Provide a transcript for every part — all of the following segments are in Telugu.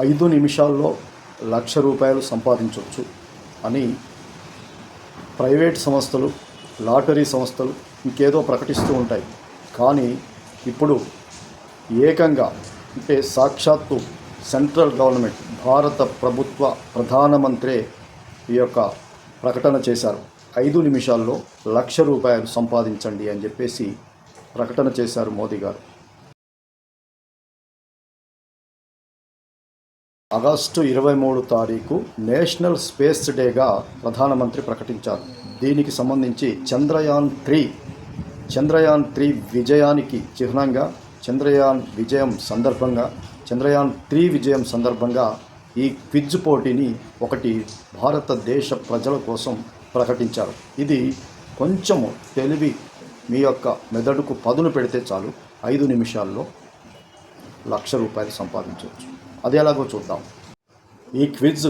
ఐదు నిమిషాల్లో లక్ష రూపాయలు సంపాదించవచ్చు అని ప్రైవేట్ సంస్థలు లాటరీ సంస్థలు ఇంకేదో ప్రకటిస్తూ ఉంటాయి. కానీ ఇప్పుడు ఏకంగా అంటే సాక్షాత్తు సెంట్రల్ గవర్నమెంట్ భారత ప్రభుత్వ ప్రధానమంత్రి ఈ యొక్క ప్రకటన చేశారు. ఐదు నిమిషాల్లో లక్ష రూపాయలు సంపాదించండి అని చెప్పేసి ప్రకటన చేశారు మోదీ గారు. ఆగస్టు ఇరవై మూడు తారీఖు నేషనల్ స్పేస్ డేగా ప్రధానమంత్రి ప్రకటించారు. దీనికి సంబంధించి చంద్రయాన్ త్రీ చంద్రయాన్ త్రీ విజయానికి చిహ్నంగా చంద్రయాన్ విజయం సందర్భంగా చంద్రయాన్ త్రీ విజయం సందర్భంగా ఈ క్విజ్ పోటీని ఒకటి భారతదేశ ప్రజల కోసం ప్రకటించారు. ఇది కొంచెము తెలివి మీ యొక్క మెదడుకు పదును పెడితే చాలు. ఐదు నిమిషాల్లో లక్ష రూపాయలు సంపాదించవచ్చు. అది ఎలాగో చూద్దాం. ఈ క్విజ్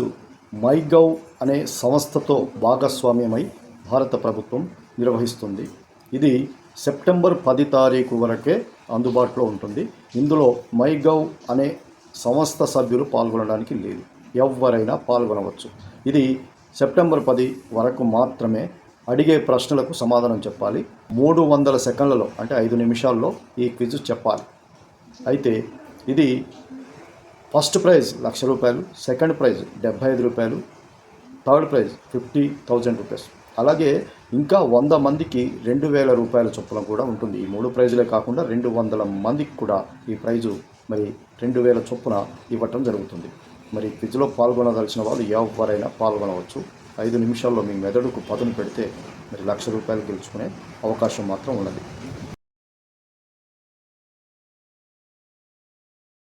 మైగవ్ అనే సంస్థతో భాగస్వామ్యమై భారత ప్రభుత్వం నిర్వహిస్తుంది. ఇది సెప్టెంబర్ పది తారీఖు వరకే అందుబాటులో ఉంటుంది. ఇందులో మైగవ్ అనే సంస్థ సభ్యులు పాల్గొనడానికి లేదు. ఎవరైనా పాల్గొనవచ్చు. ఇది సెప్టెంబర్ పది వరకు మాత్రమే అడిగే ప్రశ్నలకు సమాధానం చెప్పాలి. మూడు వందల సెకండ్లలో అంటే ఐదు నిమిషాల్లో ఈ క్విజ్ చెప్పాలి. అయితే ఇది ఫస్ట్ ప్రైజ్ లక్ష రూపాయలు సెకండ్ ప్రైజ్ డెబ్బై ఐదు రూపాయలు third prize fifty thousand rupees. అలాగే ఇంకా వంద మందికి రెండు వేల రూపాయల చొప్పున కూడా ఉంటుంది. ఈ మూడు ప్రైజులే కాకుండా రెండు వందల మందికి కూడా ఈ ప్రైజు మరి రెండు వేల చొప్పున ఇవ్వటం జరుగుతుంది. మరి క్విజ్లో పాల్గొనదలిచిన వాళ్ళు ఎవరైనా పాల్గొనవచ్చు. ఐదు నిమిషాల్లో మీ మెదడుకు పదును పెడితే మరి లక్ష రూపాయలు గెలుచుకునే అవకాశం మాత్రం ఉన్నది.